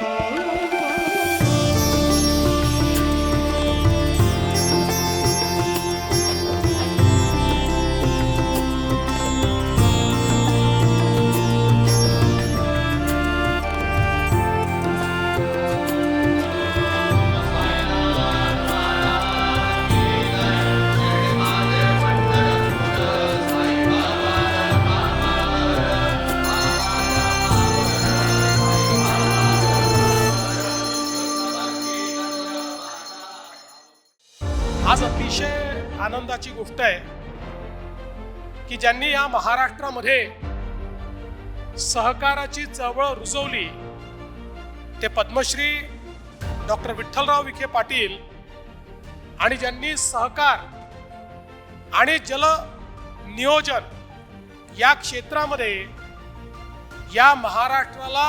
Música आज अतिशय आनंदाची गोष्ट आहे की ज्यांनी या महाराष्ट्रामध्ये सहकाराची चळवळ रुजवली ते पद्मश्री डॉक्टर विठ्ठलराव विखे पाटील आणि ज्यांनी सहकार आणि जल नियोजन या क्षेत्रामध्ये या महाराष्ट्राला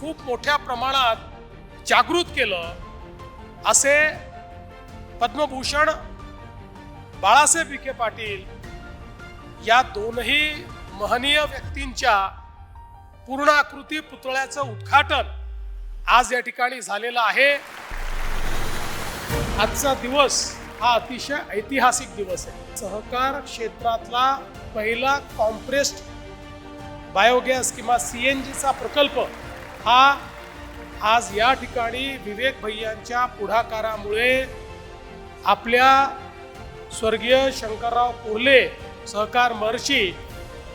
खूप मोठ्या प्रमाणात जागृत केलं असे पद्मभूषण बाळासाहेब विखे पाटील या दोनही महनीय व्यक्तींच्या पूर्णाकृती पुतळ्याचं उद्घाटन आज या ठिकाणी झालेलं आहे. आजचा दिवस हा अतिशय ऐतिहासिक दिवस आहे. सहकार क्षेत्रातला पहिला कॉम्प्रेस्ड बायोगॅस किंवा सी एन जीचा प्रकल्प हा आज या ठिकाणी विवेक भैयांच्या पुढाकारामुळे आपल्या स्वर्गीय शंकरराव कोल्हे सहकार महर्षी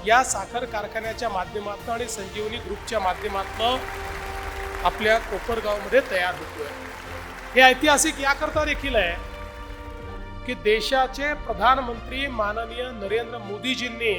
या साखर कारखान्याच्या माध्यमातून आणि संजीवनी ग्रुपच्या माध्यमातून आपल्या कोपरगावमध्ये तयार होतोय. हे ऐतिहासिक याकरता देखील आहे की देशाचे प्रधानमंत्री माननीय नरेंद्र मोदीजींनी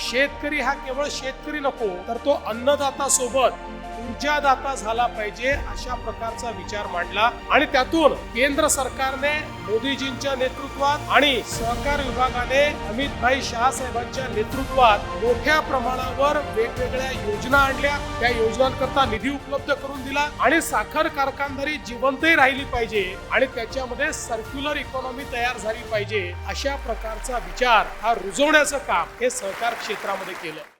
शेतकरी हा केवळ शेतकरी नको तर तो अन्नदाता सोबत ऊर्जादाता झाला पाहिजे अशा प्रकारचा विचार मांडला. आणि त्यातून केंद्र सरकारने मोदीजींच्या नेतृत्वात आणि सहकार विभागाने अमित भाई शहा साहेबांच्या नेतृत्वात मोठ्या प्रमाणावर वेगवेगळ्या योजना आणल्या. त्या योजनांकरता निधी उपलब्ध करून दिला आणि साखर कारखानदारी जिवंतही राहिली पाहिजे आणि त्याच्यामध्ये सर्क्युलर इकॉनॉमी तयार झाली पाहिजे अशा प्रकारचा विचार हा रुजवण्याचं काम हे सहकार क्षेत्रामध्ये केलं